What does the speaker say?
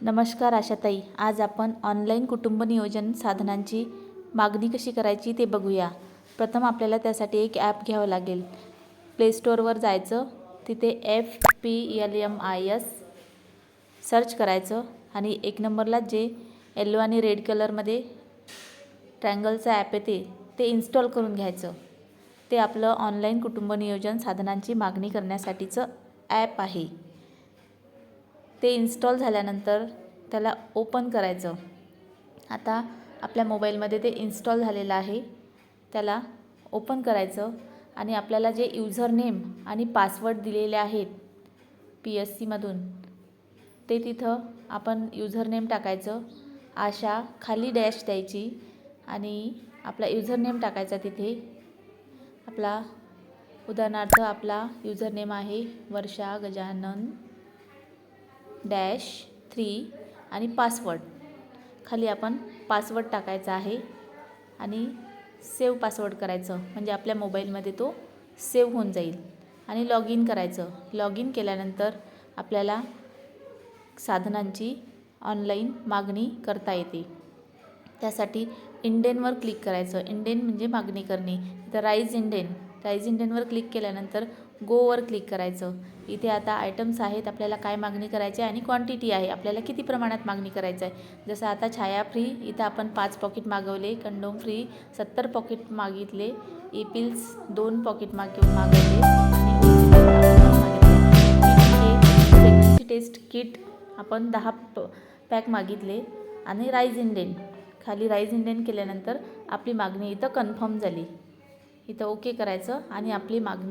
नमस्कार आशाताई. आज आपण ऑनलाईन कुटुंब नियोजन साधनांची मागणी कशी करायची ते बघूया. प्रथम आपल्याला त्यासाठी एक ॲप घ्यावं लागेल. प्ले स्टोअरवर जायचं. तिथे F P L M I S search करायचं आणि एक नंबरला जे येल्लो आणि रेड कलरमध्ये ट्रँगलचं ॲप येते ते इन्स्टॉल करून घ्यायचं. ते आपलं ऑनलाईन कुटुंब नियोजन साधनांची मागणी करण्यासाठीचं ॲप आहे. ते इन्स्टॉल झाल्यानंतर त्याला ओपन करायचं. आता आपल्या मोबाईलमध्ये ते इन्स्टॉल झालेलं आहे. त्याला ओपन करायचं आणि आपल्याला जे युझर नेम आणि पासवर्ड दिलेले आहेत पी एस सीमधून ते तिथं आपण युझर नेम टाकायचं आशा खाली डॅश द्यायची आणि आपला युझर नेम टाकायचा तिथे. आपला उदाहरणार्थ आपला युझर नेम आहे वर्षा गजानन. डॅश थ्री आणि पासवर्ड. खाली आपण पासवर्ड टाकायचा आहे आणि सेव पासवर्ड करायचं. म्हणजे आपल्या मोबाईलमध्ये तो सेव्ह होऊन जाईल. आणि लॉग इन करायचं. लॉग इन केल्यानंतर आपल्याला साधनांची ऑनलाईन मागणी करता येते. त्यासाठी इंडेनवर क्लिक करायचं. इंडेन म्हणजे मागणी करणे. The raise indent. राईज इंडेनवर क्लिक केल्यानंतर गोवर क्लिक करायचं. इथे आता आयटम्स आहेत आपल्याला काय मागणी करायची आहे आणि क्वांटिटी आहे आपल्याला किती प्रमाणात मागणी करायचं आहे. जसं आता छाया फ्री इथं आपण पाच पॉकेट मागवले कंडोम फ्री सत्तर पॉकेट मागितले इपिल्स दोन पॉकेट माग मागवले आणि टेस्ट किट आपण दहा पॅक मागितले आणि राईज इंडेन खाली राईज इंडेन केल्यानंतर आपली मागणी इथं कन्फर्म झाली. इथं ओके करायचं आणि आपली मागणी